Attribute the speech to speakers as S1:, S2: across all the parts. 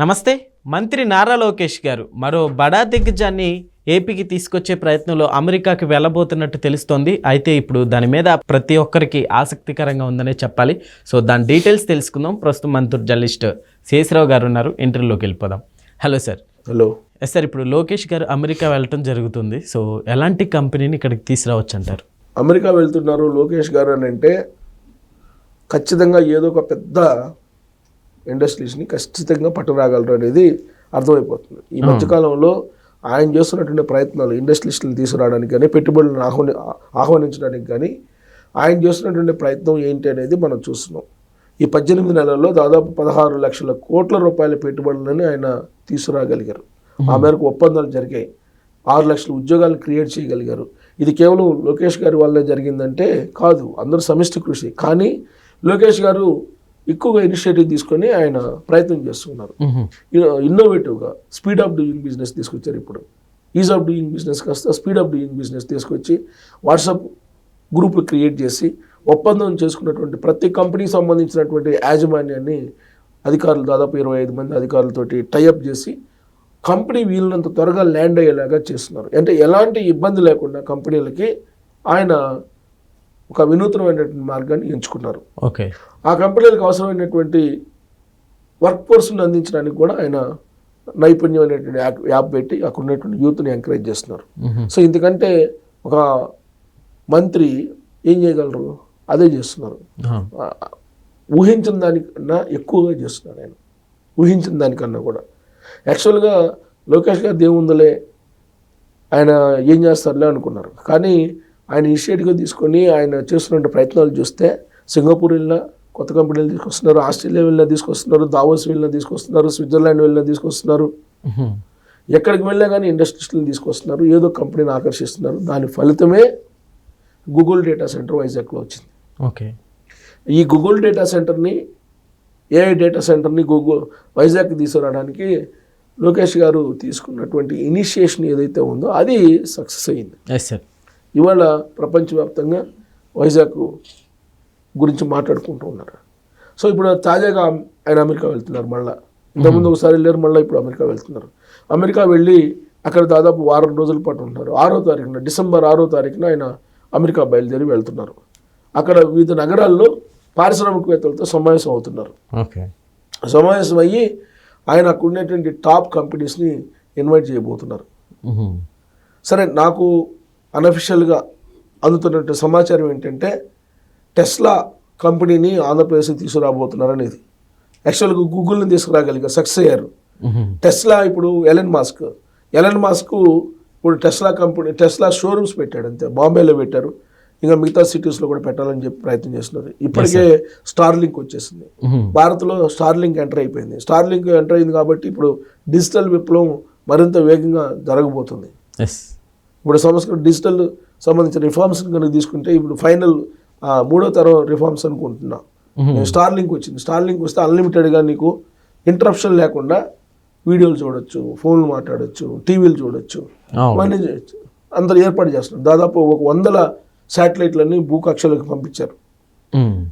S1: నమస్తే మంత్రి నారా లోకేష్ గారు. మరో బడా దిగ్గజాన్ని ఏపీకి తీసుకొచ్చే ప్రయత్నంలో అమెరికాకి వెళ్ళబోతున్నట్టు తెలుస్తోంది. అయితే ఇప్పుడు దాని మీద ప్రతి ఒక్కరికి ఆసక్తికరంగా ఉందనే చెప్పాలి. సో దాని డీటెయిల్స్ తెలుసుకుందాం. ప్రస్తుతం మంత్రి జర్నలిస్ట్ శేషరావు గారు ఉన్నారు. ఇంటర్వ్యూలోకి వెళ్ళిపోదాం. Hello sir.
S2: Hello.
S1: Yes sir ఇప్పుడు లోకేష్ గారు అమెరికా వెళ్ళటం జరుగుతుంది. సో ఎలాంటి కంపెనీని ఇక్కడికి తీసుకురావచ్చు అంటారు?
S2: అమెరికా వెళ్తున్నారు లోకేష్ గారు అని అంటే ఖచ్చితంగా ఏదో ఒక పెద్ద ఇండస్ట్రీస్ని ఖచ్చితంగా పట్టురాగలరు అనేది అర్థమైపోతుంది. ఈ మధ్యకాలంలో ఆయన చేస్తున్నటువంటి ప్రయత్నాలు ఇండస్ట్రీస్ని తీసుకురావడానికి కానీ పెట్టుబడులను ఆహ్వాని ఆహ్వానించడానికి కానీ ఆయన చేస్తున్నటువంటి ప్రయత్నం ఏంటి అనేది మనం చూస్తున్నాం. ఈ పద్దెనిమిది నెలల్లో దాదాపు పదహారు లక్షల కోట్ల రూపాయల పెట్టుబడులని ఆయన తీసుకురాగలిగారు. ఆ మేరకు ఒప్పందాలు జరిగాయి. ఆరు లక్షల ఉద్యోగాలను క్రియేట్ చేయగలిగారు. ఇది కేవలం లోకేష్ గారి వల్లే జరిగిందంటే కాదు అందరూ సమిష్టి కృషి. కానీ లోకేష్ గారు ఎక్కువగా ఇనిషియేటివ్ తీసుకొని ఆయన ప్రయత్నం చేస్తున్నారు. ఇన్నోవేటివ్గా స్పీడ్ ఆఫ్ డూయింగ్ బిజినెస్ తీసుకొచ్చారు ఇప్పుడు. ఈజ్ ఆఫ్ డూయింగ్ బిజినెస్ కాస్త స్పీడ్ ఆఫ్ డూయింగ్ బిజినెస్ తీసుకొచ్చి వాట్సాప్ గ్రూపులు క్రియేట్ చేసి ఒప్పందం చేసుకున్నటువంటి ప్రతి కంపెనీకి సంబంధించినటువంటి యాజమాన్యాన్ని అధికారులు దాదాపు ఇరవై ఐదు మంది అధికారులతోటి టైఅప్ చేసి కంపెనీ వీళ్ళంత త్వరగా ల్యాండ్ అయ్యేలాగా చేస్తున్నారు. అంటే ఎలాంటి ఇబ్బంది లేకుండా కంపెనీలకి ఆయన ఒక వినూత్నమైనటువంటి మార్గాన్ని ఎంచుకున్నారు.
S1: ఓకే.
S2: ఆ కంపెనీలకు అవసరమైనటువంటి వర్క్ ఫోర్స్ని అందించడానికి కూడా ఆయన నైపుణ్యమైనటువంటి యాప్ యాప్ పెట్టి అక్కడ ఉన్నటువంటి యూత్ని ఎంకరేజ్ చేస్తున్నారు. సో ఇందుకంటే ఒక మంత్రి ఏం చేయగలరు? అదే చేస్తున్నారు. ఊహించిన దానికన్నా ఎక్కువగా చేస్తున్నారు ఆయన. ఊహించిన దానికన్నా కూడా. యాక్చువల్గా లోకేష్ గారు దేవుందలే ఆయన ఏం చేస్తారులే అనుకున్నారు. కానీ ఆయన ఇనిషియేటివ్గా తీసుకొని ఆయన చేస్తున్న ప్రయత్నాలు చూస్తే సింగపూర్ వెళ్ళినా కొత్త కంపెనీలు తీసుకొస్తున్నారు ఆస్ట్రేలియా వెళ్ళినా తీసుకొస్తున్నారు దావోస్ వెళ్ళినా తీసుకొస్తున్నారు స్విట్జర్లాండ్ వెళ్ళినా తీసుకొస్తున్నారు. ఎక్కడికి వెళ్ళినా కానీ ఇండస్ట్రీస్ని తీసుకొస్తున్నారు ఏదో కంపెనీని ఆకర్షిస్తున్నారు. దాని ఫలితమే గూగుల్ డేటా సెంటర్ వైజాగ్లో వచ్చింది.
S1: ఓకే.
S2: ఈ గూగుల్ డేటా సెంటర్ని ఏఐ డేటా సెంటర్ని గూగుల్ వైజాగ్కి తీసుకురావడానికి లోకేష్ గారు తీసుకున్నటువంటి ఇనిషియేషన్ ఏదైతే ఉందో అది సక్సెస్ అయ్యింది
S1: ఎస్ సార్.
S2: ఇవాళ ప్రపంచవ్యాప్తంగా వైజాగ్ గురించి మాట్లాడుకుంటూ ఉన్నారు. సో ఇప్పుడు తాజాగా ఆయన అమెరికా వెళ్తున్నారు మళ్ళా. ఇంతకుముందు ఒకసారి వెళ్ళారు మళ్ళీ ఇప్పుడు అమెరికా వెళ్తున్నారు. అమెరికా వెళ్ళి అక్కడ దాదాపు వారం రోజుల పాటు ఉంటున్నారు. ఆరో తారీఖున డిసెంబర్ ఆరో తారీఖున ఆయన అమెరికా బయలుదేరి వెళ్తున్నారు. అక్కడ వివిధ నగరాల్లో పారిశ్రామికవేత్తలతో సమావేశం అవుతున్నారు. సమావేశం అయ్యి ఆయన అక్కడ ఉన్నటువంటి టాప్ కంపెనీస్ని ఇన్వైట్ చేయబోతున్నారు. సరే నాకు అనఫిషియల్గా అందుతున్నట్టు సమాచారం ఏంటంటే టెస్లా కంపెనీని ఆంధ్రప్రదేశ్కి తీసుకురాబోతున్నారు అనేది యాక్చువల్గా గూగుల్ని తీసుకురాగలిగారు సక్సెస్ అయ్యారు. టెస్లా ఇప్పుడు ఎలన్ మాస్క్ ఎలన్ మాస్క్ ఇప్పుడు టెస్లా కంపెనీ టెస్లా షోరూమ్స్ పెట్టాడు అంతే. బాంబేలో పెట్టారు. ఇంకా మిగతా సిటీస్లో కూడా పెట్టాలని చెప్పి ప్రయత్నం చేస్తున్నారు. ఇప్పటికే స్టార్లింక్ వచ్చేసింది. భారత్లో స్టార్లింక్ ఎంటర్ అయిపోయింది. స్టార్లింక్ ఎంటర్ అయింది కాబట్టి ఇప్పుడు డిజిటల్ విప్లవం మరింత వేగంగా జరగబోతుంది. ఇప్పుడు సంవత్సరం డిజిటల్ సంబంధించిన రిఫార్మ్స్ కనుక తీసుకుంటే ఇప్పుడు ఫైనల్ మూడో తరం రిఫార్మ్స్ అనుకుంటున్నా. స్టార్ లింక్ వచ్చింది. స్టార్ లింక్ వస్తే అన్లిమిటెడ్గా నీకు ఇంటరప్షన్ లేకుండా వీడియోలు చూడొచ్చు ఫోన్లు మాట్లాడొచ్చు టీవీలు చూడొచ్చు ఇవన్నీ చేయొచ్చు. అందరు ఏర్పాటు చేస్తున్నారు. దాదాపు ఒక వందల శాటిలైట్లన్నీ భూకక్షలకు పంపించారు.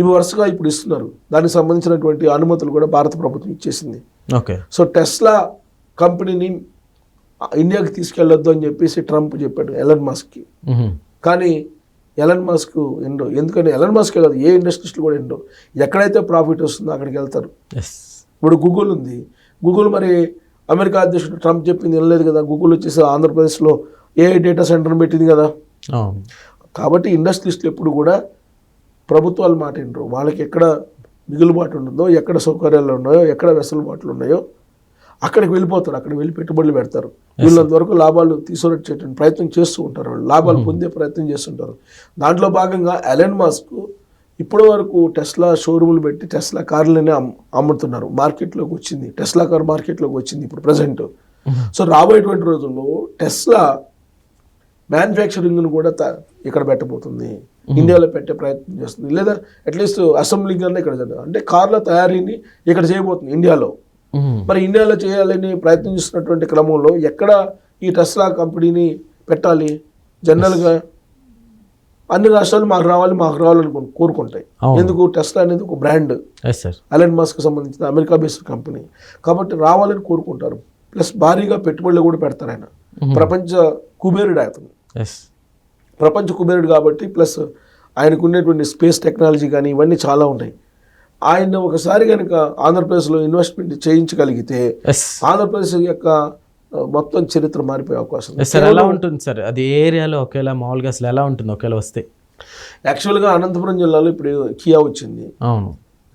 S2: ఇవి వరుసగా ఇప్పుడు ఇస్తున్నారు. దానికి సంబంధించినటువంటి అనుమతులు కూడా భారత ప్రభుత్వం ఇచ్చేసింది.
S1: ఓకే.
S2: సో టెస్లా కంపెనీని ఇండియాకి తీసుకెళ్ళొద్దు అని చెప్పేసి ట్రంప్ చెప్పాడు ఎలన్ మాస్క్కి. కానీ ఎలన్ మాస్క్ ఎండో ఎందుకంటే ఎలన్ మాస్క్ కాదు ఏ ఇండస్ట్రీస్లో కూడా ఎండో ఎక్కడైతే ప్రాఫిట్ వస్తుందో అక్కడికి వెళ్తారు. ఇప్పుడు గూగుల్ ఉంది. గూగుల్ మరి అమెరికా అధ్యక్షుడు ట్రంప్ చెప్పింది వినలేదు కదా గూగుల్ వచ్చేసి ఆంధ్రప్రదేశ్లో ఏ డేటా సెంటర్ని పెట్టింది కదా. కాబట్టి ఇండస్ట్రీస్లో ఎప్పుడు కూడా ప్రభుత్వాలు మాట వినరు. వాళ్ళకి ఎక్కడ మిగులుబాటు ఉంటుందో ఎక్కడ సౌకర్యాలు ఉన్నాయో ఎక్కడ వెసులుబాట్లు ఉన్నాయో అక్కడికి వెళ్ళిపోతారు అక్కడికి వెళ్ళి పెట్టుబడులు పెడతారు. వీళ్ళంత వరకు లాభాలు తీసుకొచ్చేటువంటి ప్రయత్నం చేస్తూ ఉంటారు వాళ్ళు లాభాలు పొందే ప్రయత్నం చేస్తుంటారు. దాంట్లో భాగంగా ఎలన్ మాస్క్ ఇప్పటి వరకు టెస్లా షోరూములు పెట్టి టెస్లా కార్లనే అమ్ అమ్ముతున్నారు. మార్కెట్లోకి వచ్చింది టెస్లా కార్ మార్కెట్లోకి వచ్చింది ఇప్పుడు ప్రజెంట్. సో రాబోయేటువంటి రోజుల్లో టెస్లా మ్యానుఫ్యాక్చరింగ్ను కూడా ఇక్కడ పెట్టబోతుంది. ఇండియాలో పెట్టే ప్రయత్నం చేస్తుంది. లేదా అట్లీస్ట్ అసెంబ్లింగ్ అన్న ఇక్కడ. అంటే కార్ల తయారీని ఇక్కడ చేయబోతుంది ఇండియాలో. మరి ఇండియాలో చేయాలని ప్రయత్నం చేస్తున్నటువంటి క్రమంలో ఎక్కడ ఈ టెస్లా కంపెనీని పెట్టాలి? జనరల్గా అన్ని రాష్ట్రాలు మాకు రావాలి మాకు రావాలని కోరుకుంటాయి. ఎందుకు? టెస్లా అనేది ఒక బ్రాండ్. అలెన్ మస్క్ సంబంధించిన అమెరికా బేస్డ్ కంపెనీ. కాబట్టి రావాలని కోరుకుంటారు. ప్లస్ భారీగా పెట్టుబడులు కూడా పెడతారు ఆయన. ప్రపంచ కుబేరుడు అతను ప్రపంచ కుబేరుడు కాబట్టి ప్లస్ ఆయనకు ఉన్నటువంటి స్పేస్ టెక్నాలజీ కానీ ఇవన్నీ చాలా ఉన్నాయి ఆయన ఒకసారి కనుక ఆంధ్రప్రదేశ్లో ఇన్వెస్ట్మెంట్ చేయించగలిగితే ఆంధ్రప్రదేశ్ యొక్క మొత్తం చరిత్ర మారిపోయే అవకాశం
S1: సార్ ఎలా ఉంటుంది సార్ అది ఏరియాలో ఒకేలా మామూలుగా అసలు ఎలా ఉంటుంది ఒకేలా వస్తే?
S2: యాక్చువల్గా అనంతపురం జిల్లాలో ఇప్పుడు కియా వచ్చింది.
S1: అవును.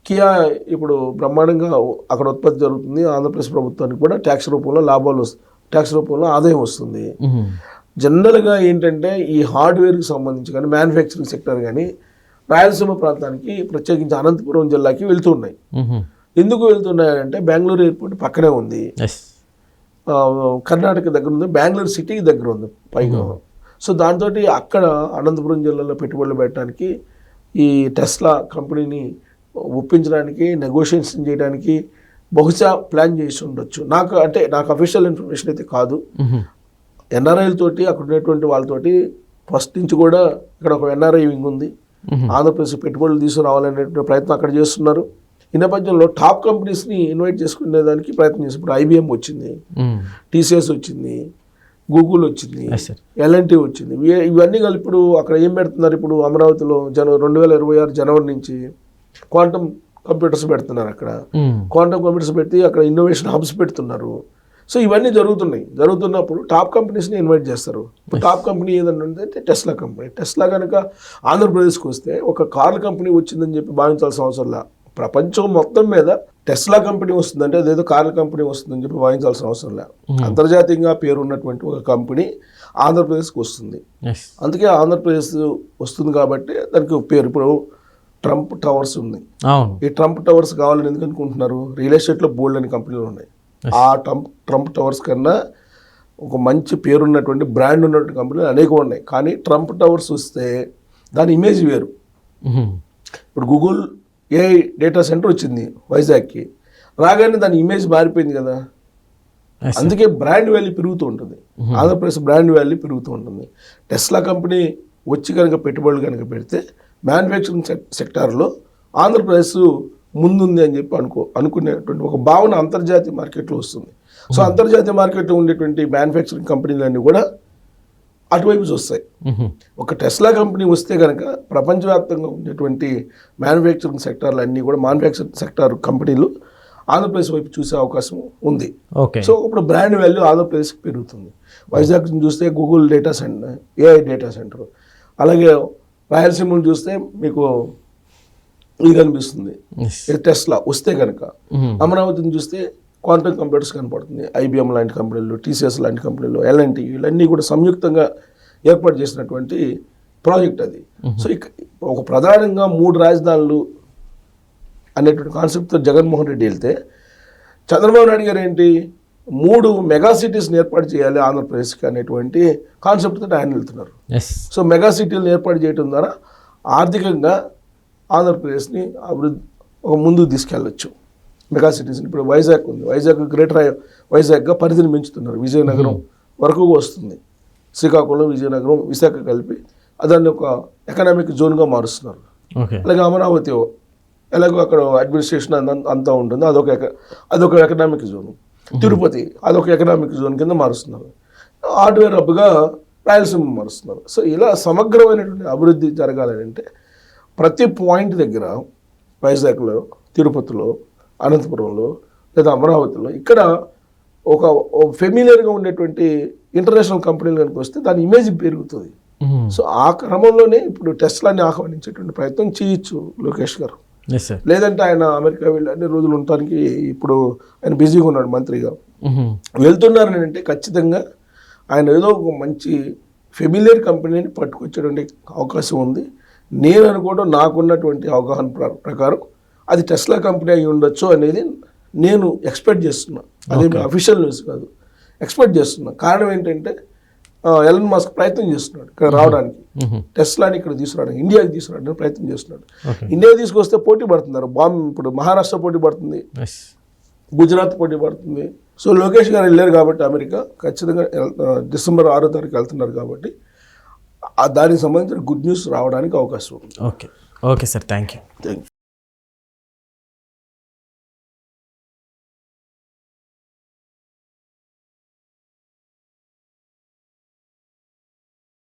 S2: కియా ఇప్పుడు బ్రహ్మాండంగా అక్కడ ఉత్పత్తి జరుగుతుంది. ఆంధ్రప్రదేశ్ ప్రభుత్వానికి కూడా ట్యాక్స్ రూపంలో లాభాలు ట్యాక్స్ రూపంలో ఆదాయం వస్తుంది. జనరల్గా ఏంటంటే ఈ హార్డ్వేర్కి సంబంధించి కానీ మ్యానుఫ్యాక్చరింగ్ సెక్టర్ కానీ రాయలసీమ ప్రాంతానికి ప్రత్యేకించి అనంతపురం జిల్లాకి వెళ్తున్నాయి. ఎందుకు వెళ్తున్నాయంటే బెంగళూరు ఎయిర్పోర్ట్ పక్కనే ఉంది. కర్ణాటక దగ్గర ఉంది బెంగళూరు సిటీకి దగ్గర ఉంది పైగా. సో దాంతో అక్కడ అనంతపురం జిల్లాలో పెట్టుబడులు పెట్టడానికి ఈ టెస్లా కంపెనీని ఒప్పించడానికి నెగోషియేషన్ చేయడానికి బహుశా ప్లాన్ చేసి ఉండొచ్చు. నాకు అంటే నాకు అఫీషియల్ ఇన్ఫర్మేషన్ అయితే కాదు.
S1: మ్మ్.
S2: ఎన్ఆర్ఐల తోటి అక్కడ ఉన్నటువంటి వాళ్ళతోటి ఫస్ట్ నుంచి కూడా ఇక్కడ ఒక ఎన్ఆర్ఐ వింగ్ ఉంది. ఆంధ్రప్రదేశ్ పెట్టుబడులు తీసుకురావాలనేటువంటి ప్రయత్నం అక్కడ చేస్తున్నారు. ఈ నేపథ్యంలో టాప్ కంపెనీస్ని ఇన్వైట్ చేసుకునేదానికి ప్రయత్నం చేసి ఇప్పుడు ఐబిఎం వచ్చింది. టీసీఎస్ వచ్చింది గూగుల్ వచ్చింది ఎల్ఎన్టీ వచ్చింది. ఇవి- ఇవన్నీ కలిపి ఇప్పుడు అక్కడ ఏం పెడుతున్నారు? ఇప్పుడు అమరావతిలో జన రెండు వేల ఇరవై ఆరు జనవరి నుంచి క్వాంటమ్ కంప్యూటర్స్ పెడుతున్నారు అక్కడ. క్వాంటమ్ కంప్యూటర్స్ పెట్టి అక్కడ ఇన్నోవేషన్ హబ్స్ పెడుతున్నారు. సో ఇవన్నీ జరుగుతున్నాయి. జరుగుతున్నప్పుడు టాప్ కంపెనీస్ని ఇన్వైట్ చేస్తారు. టాప్ కంపెనీ ఏదన్నా అంటే టెస్లా కంపెనీ. టెస్లా కనుక ఆంధ్రప్రదేశ్కి వస్తే ఒక కార్ల కంపెనీ వచ్చిందని చెప్పి భావించాల్సిన అవసరం లే. ప్రపంచం మొత్తం మీద టెస్లా కంపెనీ వస్తుందంటే అదేదో కార్ల కంపెనీ వస్తుందని చెప్పి భావించాల్సిన అవసరం లే. అంతర్జాతీయంగా పేరు ఉన్నటువంటి ఒక కంపెనీ ఆంధ్రప్రదేశ్కి వస్తుంది. అందుకే ఆంధ్రప్రదేశ్ వస్తుంది కాబట్టి దానికి పేరు. ఇప్పుడు ట్రంప్ టవర్స్ ఉంది ఈ ట్రంప్ టవర్స్ కావాలని ఎందుకు అనుకుంటున్నారు? రియల్ ఎస్టేట్లో బోల్డ్ అని కంపెనీలు ఉన్నాయి. ఆ ట్రంప్ ట్రంప్ టవర్స్ కన్నా ఒక మంచి పేరున్నటువంటి బ్రాండ్ ఉన్నటువంటి కంపెనీలు అనేకం ఉన్నాయి. కానీ ట్రంప్ టవర్స్ వస్తే దాని ఇమేజ్ వేరు. ఇప్పుడు గూగుల్ ఏ డేటా సెంటర్ వచ్చింది వైజాగ్కి రాగానే దాని ఇమేజ్ మారిపోయింది కదా. అందుకే బ్రాండ్ వాల్యూ పెరుగుతూ ఉంటుంది. ఆంధ్రప్రదేశ్ బ్రాండ్ వాల్యూ పెరుగుతూ ఉంటుంది. టెస్లా కంపెనీ వచ్చి కనుక పెట్టుబడులు కనుక పెడితే మ్యానుఫ్యాక్చరింగ్ సెక్టార్లో ఆంధ్రప్రదేశ్ ముందుంది అని చెప్పి అనుకో అనుకునేటువంటి ఒక భావన అంతర్జాతీయ మార్కెట్లో వస్తుంది. సో అంతర్జాతీయ మార్కెట్లో ఉండేటువంటి మ్యానుఫ్యాక్చరింగ్ కంపెనీలన్నీ కూడా అటువైపు చూస్తాయి. ఒక టెస్లా కంపెనీ వస్తే కనుక ప్రపంచవ్యాప్తంగా ఉండేటువంటి మ్యానుఫ్యాక్చరింగ్ సెక్టార్లు అన్నీ కూడా మ్యానుఫ్యాక్చరింగ్ సెక్టార్ కంపెనీలు ఆంధ్రప్రదేశ్ వైపు చూసే అవకాశం ఉంది.
S1: ఓకే.
S2: సో ఇప్పుడు బ్రాండ్ వాల్యూ ఆంధ్రప్రదేశ్కి పెరుగుతుంది. వైజాగ్ చూస్తే Google data center AI data center అలాగే రాయలసీమను చూస్తే మీకు ఇది కనిపిస్తుంది టెస్లా వస్తే కనుక. అమరావతిని చూస్తే క్వాంటమ్ కంప్యూటర్స్ కనపడుతుంది. ఐబిఎం లాంటి కంపెనీలు టీసీఎస్ లాంటి కంపెనీలు ఎల్ఎన్టీ వీళ్ళన్నీ కూడా సంయుక్తంగా ఏర్పాటు చేసినటువంటి ప్రాజెక్ట్ అది. సో ఇక ఒక ప్రధానంగా మూడు రాజధానులు అనేటువంటి కాన్సెప్ట్తో జగన్మోహన్ రెడ్డి వెళ్తే చంద్రబాబు నాయుడు గారు ఏంటి? మూడు మెగా సిటీస్ని ఏర్పాటు చేయాలి ఆంధ్రప్రదేశ్కి అనేటువంటి కాన్సెప్ట్తో ఆయన వెళ్తున్నారు. సో మెగా సిటీలను ఏర్పాటు చేయడం ద్వారా ఆర్థికంగా ఆంధ్రప్రదేశ్ని అభివృద్ధి ఒక ముందుకు తీసుకెళ్ళచ్చు. మెగా సిటీస్ ఇప్పుడు వైజాగ్ ఉంది. వైజాగ్ గ్రేటర్ వైజాగ్గా పరిధిని పెంచుతున్నారు. విజయనగరం వరకు వస్తుంది. శ్రీకాకుళం విజయనగరం విశాఖ కలిపి దాన్ని ఒక ఎకనామిక్ జోన్గా మారుస్తున్నారు. అలాగే అమరావతి ఎలాగో అక్కడ అడ్మినిస్ట్రేషన్ అంత- ఉంటుంది. అదొక ఎక- అదొక ఎకనామిక్ జోన్. తిరుపతి అదొక ఎకనామిక్ జోన్ కింద మారుస్తున్నారు. హార్డ్వేర్ హబ్గా రాయలసీమ మారుస్తున్నారు. సో ఇలా సమగ్రమైనటువంటి అభివృద్ధి జరగాలని అంటే ప్రతి పాయింట్ దగ్గర వైజాగ్లో తిరుపతిలో అనంతపురంలో లేదా అమరావతిలో ఇక్కడ ఒక ఫెమిలియర్గా ఉండేటువంటి ఇంటర్నేషనల్ కంపెనీలు కనుక వస్తే దాని ఇమేజ్ పెరుగుతుంది. సో ఆ క్రమంలోనే ఇప్పుడు టెస్లాని ఆహ్వానించేటువంటి ప్రయత్నం చేయొచ్చు లోకేష్ గారు. లేదంటే ఆయన అమెరికా వెళ్ళి అన్ని రోజులు ఉండటానికి ఇప్పుడు ఆయన బిజీగా ఉన్నాడు మంత్రిగా. వెళ్తున్నారని అంటే ఖచ్చితంగా ఆయన ఏదో ఒక మంచి ఫెమిలియర్ కంపెనీని పట్టుకొచ్చేటువంటి అవకాశం ఉంది. నేను అనుకోవడం నాకున్నటువంటి అవగాహన ప్ర- ప్రకారం అది టెస్లా కంపెనీ అయి ఉండొచ్చు అనేది నేను ఎక్స్పెక్ట్ చేస్తున్నా. అది అఫీషియల్ న్యూస్ కాదు. ఎక్స్పెక్ట్ చేస్తున్నా. కారణం ఏంటంటే ఎలన్ మాస్క్ ప్రయత్నం చేస్తున్నాడు ఇక్కడ రావడానికి. టెస్లాని ఇక్కడ తీసుకురావడానికి ఇండియాకి తీసుకురావడానికి ప్రయత్నం చేస్తున్నాడు. ఇండియా తీసుకొస్తే పోటీ పడుతున్నారు. బాంబ్ ఇప్పుడు మహారాష్ట్ర పోటీ పడుతుంది. గుజరాత్ పోటీ పడుతుంది. సో లోకేష్ గారు వెళ్ళారు కాబట్టి అమెరికా. ఖచ్చితంగా డిసెంబర్ ఆరో తారీఖు వెళ్తున్నారు కాబట్టి దానికి సంబంధించిన గుడ్ న్యూస్ రావడానికి అవకాశం ఉంది.
S1: Okay. Okay sir thank you
S2: thank you